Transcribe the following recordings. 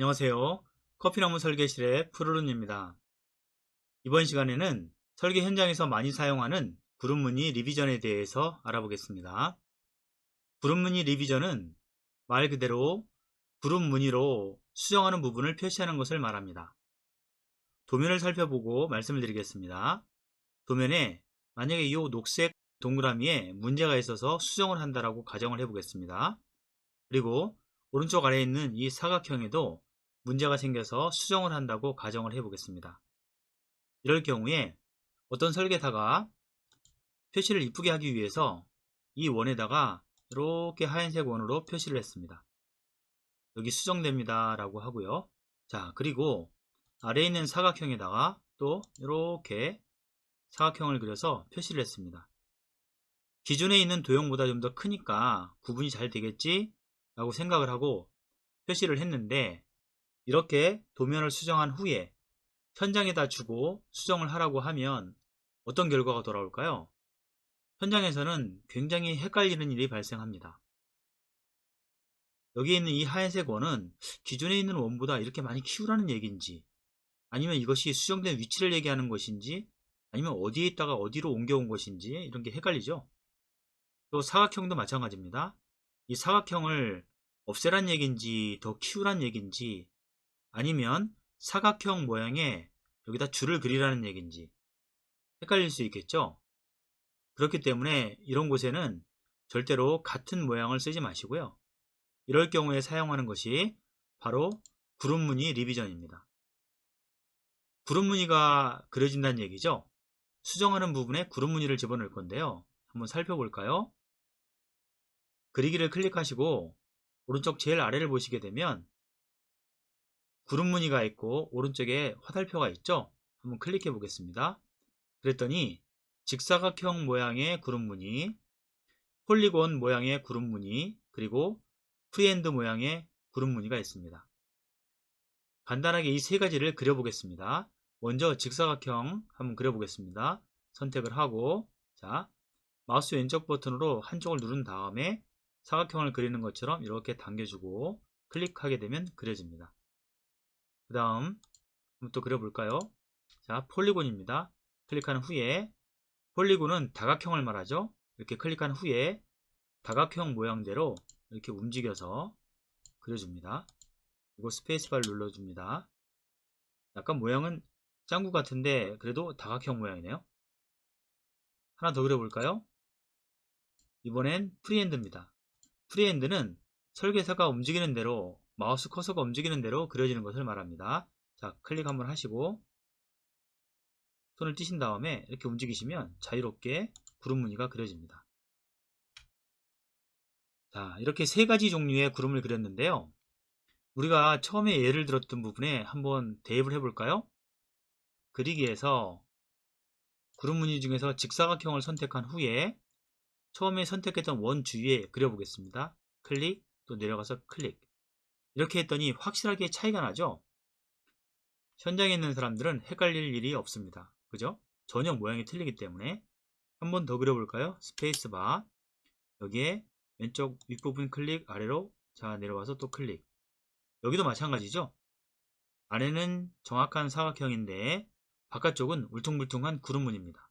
안녕하세요. 커피나무 설계실의 푸르른입니다. 이번 시간에는 설계 현장에서 많이 사용하는 구름 무늬 리비전에 대해서 알아보겠습니다. 구름 무늬 리비전은 말 그대로 구름 무늬로 수정하는 부분을 표시하는 것을 말합니다. 도면을 살펴보고 말씀을 드리겠습니다. 도면에 만약에 이 녹색 동그라미에 문제가 있어서 수정을 한다라고 가정을 해보겠습니다. 그리고 오른쪽 아래에 있는 이 사각형에도 문제가 생겨서 수정을 한다고 가정을 해보겠습니다. 이럴 경우에 어떤 설계사가 표시를 이쁘게 하기 위해서 이 원에다가 이렇게 하얀색 원으로 표시를 했습니다. 여기 수정됩니다 라고 하고요. 자 그리고 아래에 있는 사각형에다가 또 이렇게 사각형을 그려서 표시를 했습니다. 기존에 있는 도형보다 좀 더 크니까 구분이 잘 되겠지 라고 생각을 하고 표시를 했는데 이렇게 도면을 수정한 후에 현장에다 주고 수정을 하라고 하면 어떤 결과가 돌아올까요? 현장에서는 굉장히 헷갈리는 일이 발생합니다. 여기에 있는 이 하얀색 원은 기존에 있는 원보다 이렇게 많이 키우라는 얘기인지 아니면 이것이 수정된 위치를 얘기하는 것인지 아니면 어디에 있다가 어디로 옮겨온 것인지 이런 게 헷갈리죠. 또 사각형도 마찬가지입니다. 이 사각형을 없애란 얘기인지 더 키우란 얘기인지 아니면 사각형 모양의 여기다 줄을 그리라는 얘기인지 헷갈릴 수 있겠죠. 그렇기 때문에 이런 곳에는 절대로 같은 모양을 쓰지 마시고요. 이럴 경우에 사용하는 것이 바로 구름 무늬 리비전입니다. 구름 무늬가 그려진다는 얘기죠. 수정하는 부분에 구름 무늬를 집어넣을 건데요. 한번 살펴볼까요? 그리기를 클릭하시고 오른쪽 제일 아래를 보시게 되면 구름 무늬가 있고 오른쪽에 화살표가 있죠? 한번 클릭해 보겠습니다. 그랬더니 직사각형 모양의 구름 무늬, 폴리곤 모양의 구름 무늬, 그리고 프리엔드 모양의 구름 무늬가 있습니다. 간단하게 이 세 가지를 그려보겠습니다. 먼저 직사각형 한번 그려보겠습니다. 선택을 하고 자 마우스 왼쪽 버튼으로 한쪽을 누른 다음에 사각형을 그리는 것처럼 이렇게 당겨주고 클릭하게 되면 그려집니다. 그 다음 또 그려볼까요? 자 폴리곤입니다. 클릭한 후에 폴리곤은 다각형을 말하죠. 이렇게 클릭한 후에 다각형 모양대로 이렇게 움직여서 그려줍니다. 그리고 스페이스바를 눌러줍니다. 약간 모양은 짱구 같은데 그래도 다각형 모양이네요. 하나 더 그려볼까요? 이번엔 프리엔드입니다. 프리엔드는 설계사가 움직이는 대로 마우스 커서가 움직이는 대로 그려지는 것을 말합니다. 자, 클릭 한번 하시고 손을 띄신 다음에 이렇게 움직이시면 자유롭게 구름 무늬가 그려집니다. 자, 이렇게 세 가지 종류의 구름을 그렸는데요. 우리가 처음에 예를 들었던 부분에 한번 대입을 해볼까요? 그리기에서 구름 무늬 중에서 직사각형을 선택한 후에 처음에 선택했던 원 주위에 그려보겠습니다. 클릭, 또 내려가서 클릭. 이렇게 했더니 확실하게 차이가 나죠? 현장에 있는 사람들은 헷갈릴 일이 없습니다. 그죠? 전혀 모양이 틀리기 때문에 한 번 더 그려볼까요? 스페이스바 여기에 왼쪽 윗부분 클릭 아래로 자 내려와서 또 클릭 여기도 마찬가지죠? 안에는 정확한 사각형인데 바깥쪽은 울퉁불퉁한 구름 무늬입니다.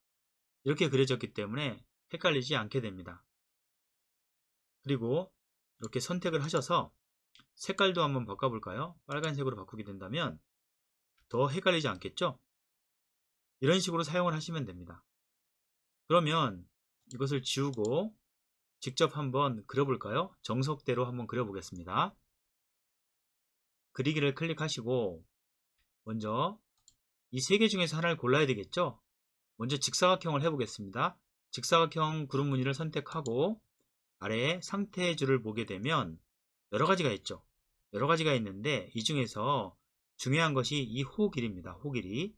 이렇게 그려졌기 때문에 헷갈리지 않게 됩니다. 그리고 이렇게 선택을 하셔서 색깔도 한번 바꿔볼까요? 빨간색으로 바꾸게 된다면 더 헷갈리지 않겠죠? 이런 식으로 사용을 하시면 됩니다. 그러면 이것을 지우고 직접 한번 그려볼까요? 정석대로 한번 그려보겠습니다. 그리기를 클릭하시고 먼저 이 세 개 중에서 하나를 골라야 되겠죠? 먼저 직사각형을 해보겠습니다. 직사각형 그룹 무늬를 선택하고 아래에 상태 줄을 보게 되면 여러 가지가 있죠. 여러 가지가 있는데 이 중에서 중요한 것이 이 호 길이입니다. 호 길이.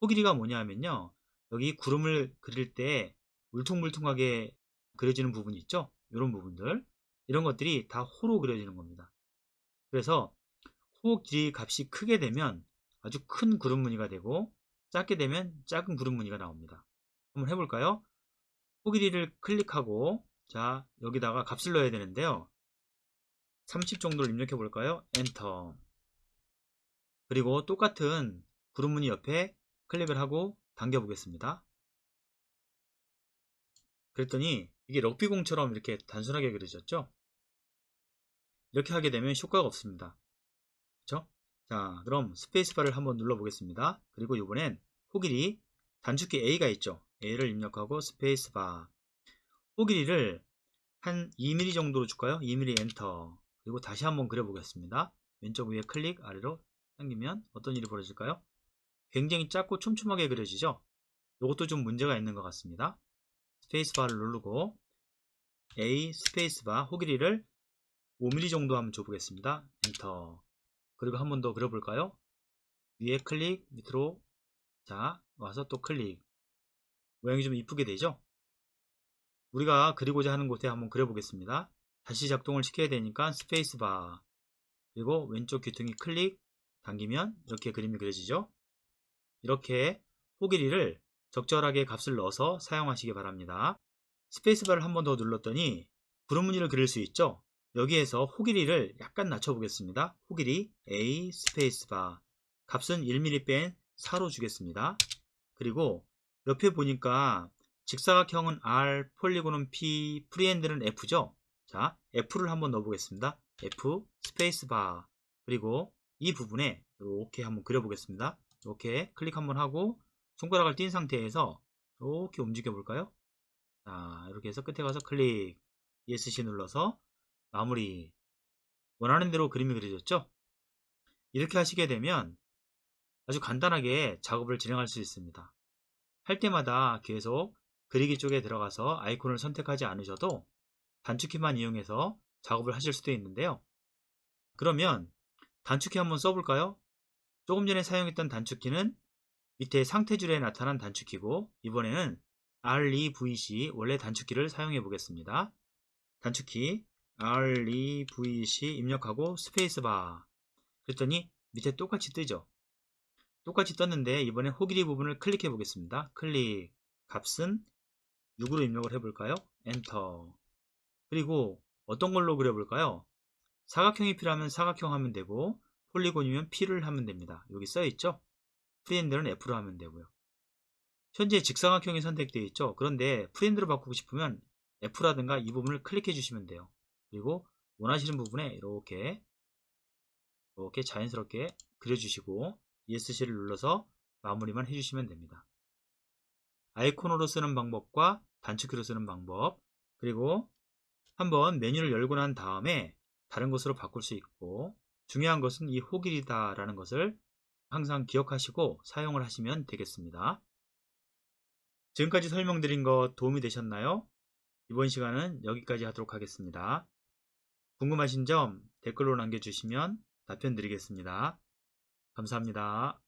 호 길이가 뭐냐 하면요. 여기 구름을 그릴 때 울퉁불퉁하게 그려지는 부분이 있죠. 이런 부분들. 이런 것들이 다 호로 그려지는 겁니다. 그래서 호 길이 값이 크게 되면 아주 큰 구름 무늬가 되고 작게 되면 작은 구름 무늬가 나옵니다. 한번 해볼까요? 호 길이를 클릭하고 자 여기다가 값을 넣어야 되는데요. 30 정도를 입력해 볼까요? 엔터 그리고 똑같은 구름무늬 옆에 클릭을 하고 당겨 보겠습니다. 그랬더니 이게 럭비공처럼 이렇게 단순하게 그려졌죠? 이렇게 하게 되면 효과가 없습니다. 그렇죠? 자, 그럼 스페이스바를 한번 눌러 보겠습니다. 그리고 이번엔 호길이 단축키 A가 있죠. A를 입력하고 스페이스바. 호길이를 한 2mm 정도로 줄까요? 2mm 엔터. 그리고 다시 한번 그려 보겠습니다. 왼쪽 위에 클릭 아래로 당기면 어떤 일이 벌어질까요? 굉장히 작고 촘촘하게 그려지죠? 이것도 좀 문제가 있는 것 같습니다. 스페이스바를 누르고 A 스페이스바 호길이를 5mm 정도 한번 줘보겠습니다. 엔터. 그리고 한 번 더 그려볼까요? 위에 클릭, 밑으로 자 와서 또 클릭. 모양이 좀 이쁘게 되죠? 우리가 그리고자 하는 곳에 한번 그려보겠습니다. 다시 작동을 시켜야 되니까 스페이스바 그리고 왼쪽 귀퉁이 클릭 당기면 이렇게 그림이 그려지죠? 이렇게 호길이를 적절하게 값을 넣어서 사용하시기 바랍니다. 스페이스바를 한 번 더 눌렀더니 구름 무늬를 그릴 수 있죠? 여기에서 호길이를 약간 낮춰보겠습니다. 호길이 A 스페이스바 값은 1mm 뺀 4로 주겠습니다. 그리고 옆에 보니까 직사각형은 R, 폴리곤은 P, 프리핸드는 F죠? 자, F를 한번 넣어보겠습니다. F 스페이스바 그리고 이 부분에 이렇게 한번 그려보겠습니다. 이렇게 클릭 한번 하고 손가락을 띈 상태에서 이렇게 움직여 볼까요? 자, 이렇게 해서 끝에 가서 클릭 ESC 눌러서 마무리 원하는 대로 그림이 그려졌죠? 이렇게 하시게 되면 아주 간단하게 작업을 진행할 수 있습니다. 할 때마다 계속 그리기 쪽에 들어가서 아이콘을 선택하지 않으셔도 단축키만 이용해서 작업을 하실 수도 있는데요. 그러면 단축키 한번 써볼까요? 조금 전에 사용했던 단축키는 밑에 상태줄에 나타난 단축키고 이번에는 REVC 원래 단축키를 사용해 보겠습니다. 단축키 REVC 입력하고 스페이스바 그랬더니 밑에 똑같이 뜨죠. 똑같이 떴는데 이번에 호길이 부분을 클릭해 보겠습니다. 클릭 값은 6으로 입력을 해볼까요? 엔터 그리고 어떤 걸로 그려볼까요? 사각형이 필요하면 사각형 하면 되고 폴리곤이면 P를 하면 됩니다. 여기 써있죠? 프리핸드는 F로 하면 되고요. 현재 직사각형이 선택되어 있죠? 그런데 프리핸드로 바꾸고 싶으면 F라든가 이 부분을 클릭해 주시면 돼요. 그리고 원하시는 부분에 이렇게 이렇게 자연스럽게 그려주시고 ESC를 눌러서 마무리만 해주시면 됩니다. 아이콘으로 쓰는 방법과 단축키로 쓰는 방법 그리고 한번 메뉴를 열고 난 다음에 다른 것으로 바꿀 수 있고 중요한 것은 이 호길이다 라는 것을 항상 기억하시고 사용을 하시면 되겠습니다. 지금까지 설명드린 것 도움이 되셨나요? 이번 시간은 여기까지 하도록 하겠습니다. 궁금하신 점 댓글로 남겨주시면 답변 드리겠습니다. 감사합니다.